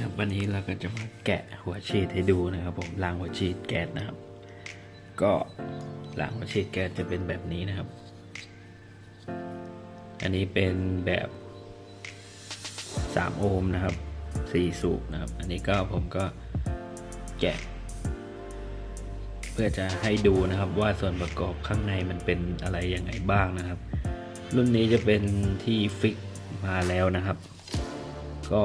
ครับวันนี้เราก็จะมาแกะหัวฉีดให้ดูนะครับ ผมล้างหัวฉีดแก๊สนะครับ ก็ล้างหัวฉีดแก๊สจะเป็นแบบนี้นะครับ อันนี้เป็นแบบ 3 โอห์มนะครับ4สูบนะครับ อันนี้ก็ผมก็แกะ เพื่อจะให้ดูนะครับว่าส่วนประกอบข้างในมันเป็นอะไรยังไงบ้างนะครับ รุ่นนี้จะเป็นที่ฟิกมาแล้วนะครับ ก็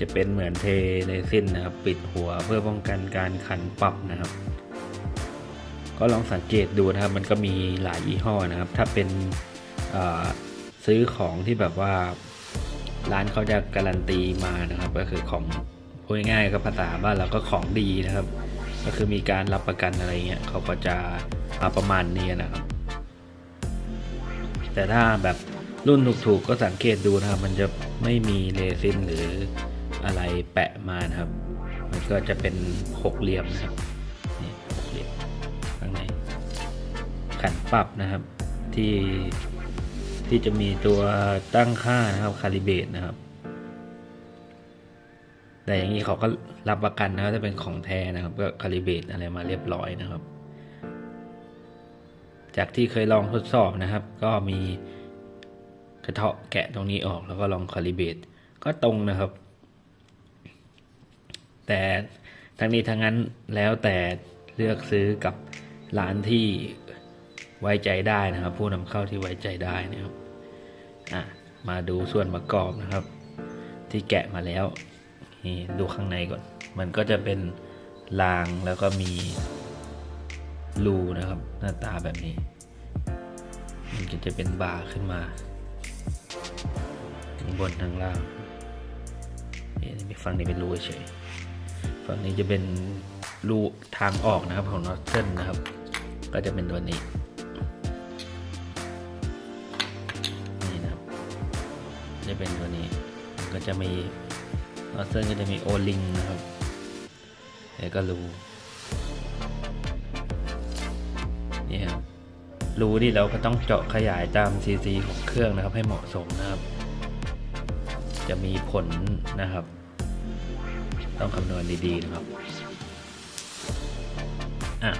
จะเป็นเหมือนเทเรซินนะครับ ปิดหัวเพื่อป้องกันการขันปรับนะครับ ก็ลองสังเกตดูนะครับ มันก็มีหลายยี่ห้อนะครับ ถ้าเป็นซื้อของที่แบบว่าร้านเขาจะการันตีมานะครับ ก็คือของพูดง่ายๆก็ภาษาบ้านเราก็ของดีนะครับ ก็คือมีการรับประกันอะไรเงี้ยเขาก็จะมาประมาณนี้นะครับ แต่ถ้าแบบรุ่นถูกๆก็สังเกตดูนะครับ มันจะไม่มีเรซินหรือ อะไรแปะมานะครับ มันก็จะเป็นหกเหลี่ยมนะครับนี่หกเหลี่ยมข้างในขันปรับนะครับที่ที่จะมีตัวตั้งค่านะครับคาลิเบตนะครับ แต่อย่างนี้เขาก็รับประกันนะครับถ้าเป็นของแท้นะครับ ก็คาลิเบตอะไรมาเรียบร้อยนะครับ จากที่เคยลองทดสอบนะครับ ก็มีกระเทาะแกะตรงนี้ออกแล้วก็ลองคาลิเบตก็ตรงนะครับ แต่ทั้งนี้ทั้งนั้นแล้วแต่เลือกซื้อกับร้านที่ไว้ใจได้นะครับ ผู้นำเข้าที่ไว้ใจได้นะครับอะมาดูส่วนประกอบนะครับ ที่แกะมาแล้วนี่ดูข้างในก่อน มันก็จะเป็นรางแล้วก็มีรูนะครับ หน้าตาแบบนี้ มันก็จะเป็นบาร์ขึ้นมาทั้งบนทั้งล่างนี่ฝั่งนี้เป็นรูเฉย ฝั่งนี้จะเป็นรูทางออกนะครับของนอตเส้นนะครับ ก็จะเป็นตัวนี้นี่นะครับจะเป็นตัวนี้ ก็จะมีนอตเส้นก็จะมีโอลิงนะครับแล้วก็รูนี่ครับรูนี่เราก็ต้องเจาะขยายตามซีซีของเครื่องนะครับให้เหมาะสมนะครับ จะมีผลนะครับ ต้องคำนวณดีๆนะครับอะ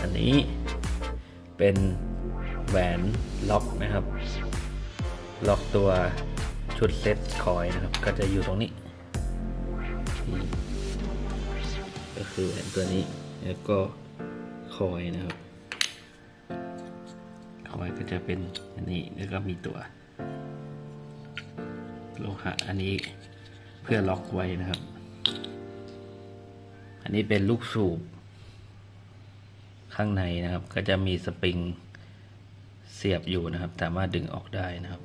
อันนี้เป็นแหวนล็อกนะครับ ล็อกตัวชุดเซ็ตคอยนะครับ ก็จะอยู่ตรงนี้ ก็คือแหวนตัวนี้แล้วก็คอยนะครับ คอยก็จะเป็นอันนี้แล้วก็มีตัวโลหะอันนี้เพื่อล็อกไว้นะครับ อันนี้เป็นลูกสูบ ข้างในนะครับ ก็จะมีสปริงเสียบอยู่นะครับ สามารถดึงออกได้นะครับ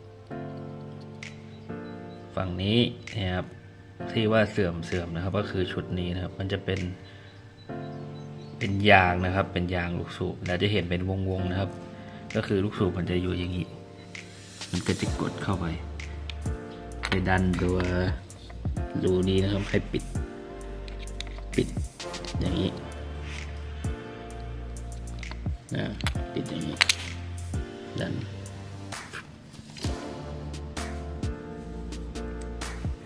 ฝั่งนี้นะครับที่ว่าเสื่อมเสื่อมนะครับ ก็คือชุดนี้นะครับ มันจะเป็น เป็นยางนะครับ เป็นยางลูกสูบเราจะเห็นเป็นวงๆนะครับ ก็คือลูกสูบมันจะอยู่อย่างนี้ มันก็จะกดเข้าไปไปดันตัว รูนี้นะครับ ให้ปิด ปิดอย่างนี้นะปิดอย่างนี้ดัน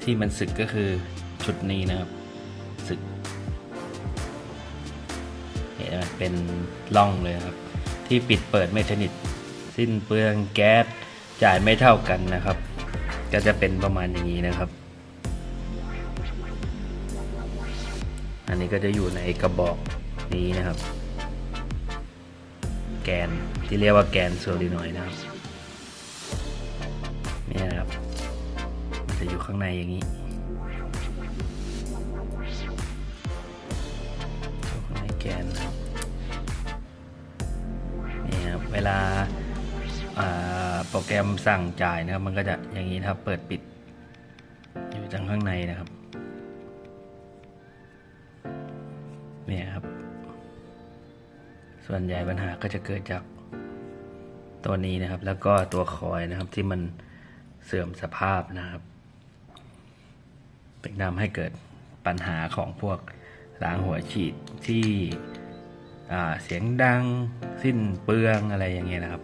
ที่มันสึกก็คือชุดนี้นะครับ สึกเห็นไหมเป็นร่องเลยครับ ที่ปิดเปิดไม่สนิทสิ้นเปลืองแก๊สจ่ายไม่เท่ากันนะครับ ก็จะเป็นประมาณอย่างนี้นะครับ อันนี้ก็จะอยู่ในกระบอกนี้นะครับ แกนที่เรียกว่าแกนโซลินอยนะครับนี่นะครับมันจะอยู่ข้างในอย่างนี้ข้างในแกนนะครับนี่ครับเวลาอ่าโปรแกรมสั่งจ่ายนะครับ มันก็จะอย่างนี้นะครับ เปิดปิดอยู่ทางข้างในนะครับ เนี่ยครับ ส่วนใหญ่ปัญหาก็จะเกิดจากตัวนี้นะครับ แล้วก็ตัวคอยนะครับที่มันเสื่อมสภาพนะครับเป็นนำให้เกิดปัญหาของพวกลางหัวฉีดที่เสียงดังสิ้นเปลืองอะไรอย่างเงี้ยนะครับ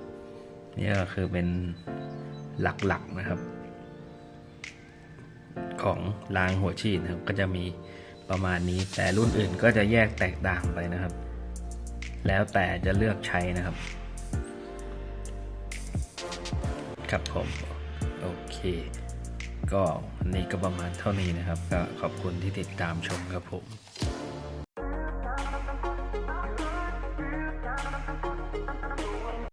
นี่ก็คือเป็นหลักๆนะครับ ของรางหัวฉีดนะครับก็จะมี ประมาณนี้ แต่รุ่นอื่นก็จะแยกแตกต่างไปนะครับ แล้วแต่จะเลือกใช้นะครับ ครับผมโอเค ก็วันนี้ก็ประมาณเท่านี้นะครับ ก็ขอบคุณที่ติดตามชมครับผม